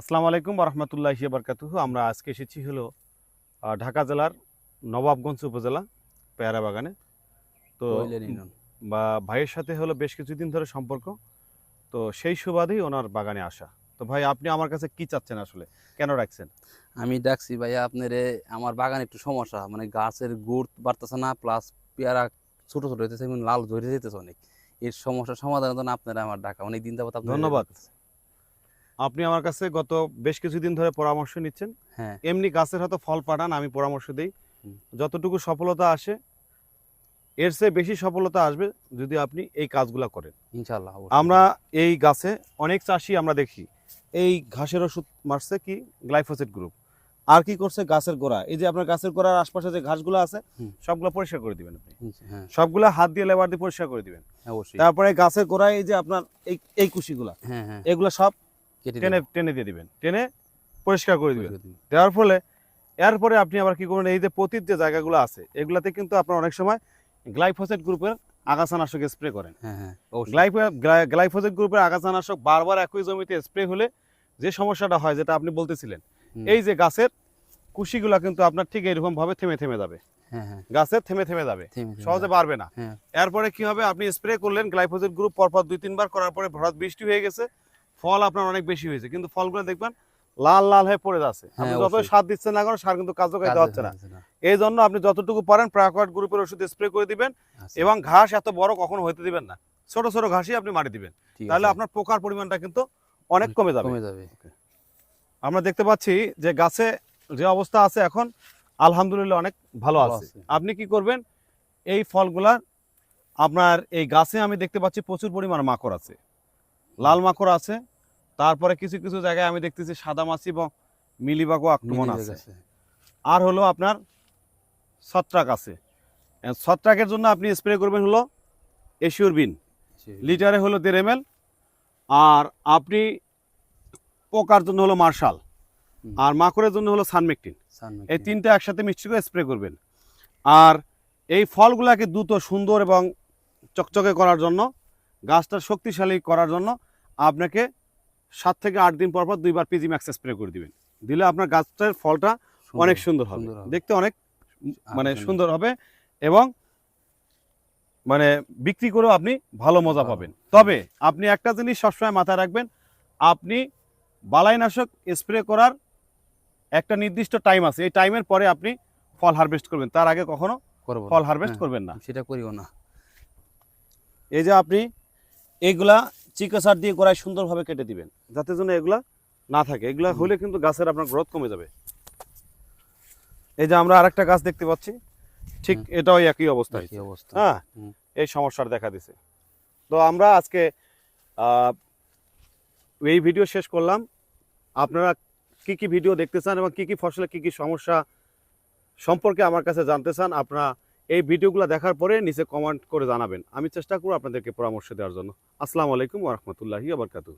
আসসালামু আলাইকুম রহমতুল্লাহি বারকাতুহু আমরা আজকে এসেছি হলো ঢাকা জেলার নবাবগঞ্জ উপজেলা পেয়ারা বাগানে। তো বা ভাইয়ের সাথে হলো বেশ কিছুদিন ধরে সম্পর্ক তো সেই সুবাদেই ওনার বাগানে আসা। তো ভাই আপনি আমার কাছে কি চাচ্ছেন আসলে? কেন রাখছেন আমি ডাকছি ভাইয়া আপনার আমার বাগানে একটু সমস্যা। মানে গাছের গুড় বাড়তেছে না প্লাস পেয়ারা ছোট ছোট হইতেছে এবং লাল ধরে যেতেছে অনেক। এর সমস্যার সমাধানের জন্য আপনারা আমার ডাকা। অনেক দিন যাবত ধন্যবাদ। আপনি আমার কাছে গত বেশ কিছুদিন ধরে পরামর্শ নিচ্ছেন। হ্যাঁ। এমনি গাছের হয়তো ফল পাঠান আমি পরামর্শ দিই। যতটুকু সফলতা আসে এর চেয়ে বেশি সফলতা আসবে যদি আপনি এই কাজগুলো করেন। ইনশাল্লাহ আমরা এই গাছে অনেক চাষি আমরা দেখি। এই ঘাসের ওষুধ মারছে কি? Glyphosate group. আর কি করছে গাছের গোড়া? এই যে আপনার গাছের গোড়ার আশপাশে যে ঘাসগুলো আছে। সবগুলো পরিষ্কার করে দিবেন আপনি। হ্যাঁ। সবগুলো হাত দিয়ে লেবার দিয়ে পরিষ্কার করে দিবেন। অবশ্যই। তারপরে গাছের গোড়ায় এই যে আপনার এই এই কুশিগুলা হ্যাঁ হ্যাঁ। এগুলো সব টেনে টেনে দিয়ে দিবেন। টেনে পরিষ্কার করে দিবেন। দেওয়ার ফলে এরপরে আপনি আবার কি করবেন এই যে পতির যে জায়গাগুলো আছে এগুলাতে কিন্তু আপনার অনেক সময় গ্লাইফোসেট গ্রুপের আগাছানাশক স্প্রে করেন। হ্যাঁ হ্যাঁ গ্লাইফোসেট গ্রুপের আগাছানাশক বারবার একই জমিতে স্প্রে হলে যে সমস্যাটা হয় যেটা আপনি বলতেছিলেন এই যে গাছের কুশিগুলা কিন্তু আপনার ঠিক এরকম ভাবে থেমে থেমে যাবে। হ্যাঁ গাছের থেমে থেমে যাবে। সহজে। বাড়বে না। এরপরে কি হবে? আপনি স্প্রে করলেন গ্লাইফোসেট গ্রুপ পরপর দুই তিনবার করার পরে হঠাৎ বৃষ্টি হয়ে গেছে ফল আপনার অনেক বেশি হয়েছে কিন্তু ফলগুলো দেখবেন লাল লাল হয়ে পড়ে যাচ্ছে। আপনি হ্যাঁ, সার দিচ্ছেন না কেন সার কিন্তু কার্যকারিতা হচ্ছে না। এই জন্য আপনি যতটুকু পারেন প্রাকোয়ার্ড গ্রুপের ওষুধ স্প্রে করে দিবেন আচ্ছা, এবং ঘাস এত বড় কখনো হইতে দিবেন না। ছোট ছোট ঘাসই আপনি মাটি দিবেন। তাহলে আপনার পোকার পরিমাণটা কিন্তু অনেক কমে যাবে। কমে যাবে। আমরা দেখতে পাচ্ছি যে গাছে যে অবস্থা আছে এখন আলহামদুলিল্লাহ অনেক ভালো আছে। আপনি কি করবেন? এই ফলগুলা আপনার এই গাছে আমি দেখতে পাচ্ছি প্রচুর পরিমাণ মাকড় আছে। লাল মাকড় আছে তারপরে কিছু কিছু জায়গায় আমি দেখতেছি সাদা মাছি এবং মিলিবাগও আক্রমণ আছে। আর হলো আপনার ছত্রাক আছে। ছত্রাকের জন্য আপনি স্প্রে করবেন হলো এশিওর বিন। লিটারে হলো দেড় এম আর আপনি পোকার জন্য হলো মার্শাল। আর মাকড়ের জন্য হলো সানমেকটিন। সানমেক এই তিনটা একসাথে মিক্স করে স্প্রে করবেন। আর এই ফলগুলাকে দ্রুত সুন্দর এবং চকচকে করার জন্য গাছটা শক্তিশালী করার জন্য আপনাকে সাত থেকে আট দিন পর পর দুইবার পিজি ম্যাক্স স্প্রে করে দিবেন। দিলে আপনার গাছটার ফলটা অনেক সুন্দর হবে। দেখতে অনেক মানে সুন্দর। সুন্দর হবে এবং মানে বিক্রি করেও আপনি ভালো মজা পাবেন। তবে আপনি একটা জিনিস সবসময় মাথায় রাখবেন আপনি বালাইনাশক স্প্রে করার একটা নির্দিষ্ট টাইম আছে। এই টাইমের পরে আপনি ফল হারভেস্ট করবেন। তার আগে কখনো ফল হারভেস্ট হ্যাঁ, করবেন না। সেটা করিও না। এই যে আপনি এইগুলা চিকাসার দিয়ে গোড়ায় সুন্দরভাবে কেটে দিবেন। যাতে যেন এগুলা না থাকে। এগুলা হলে কিন্তু গাছের আপনার গ্রোথ কমে যাবে। এই যে আমরা আরেকটা গাছ দেখতে পাচ্ছি ঠিক এটাও একই অবস্থা অবস্থা। হ্যাঁ এই সমস্যার দেখা দিছে। তো আমরা আজকে আহ, এই ভিডিও শেষ করলাম। আপনারা কি কি ভিডিও দেখতে চান এবং কি কি ফসলে কি কি সমস্যা সম্পর্কে আমার কাছে জানতে চান আপনারা এই ভিডিওগুলো দেখার পরে নিচে কমেন্ট করে জানাবেন। আমি চেষ্টা করব আপনাদেরকে পরামর্শ দেওয়ার জন্য। আসসালামু আলাইকুম ওরহমতুল্লাহি আবরকাতুহ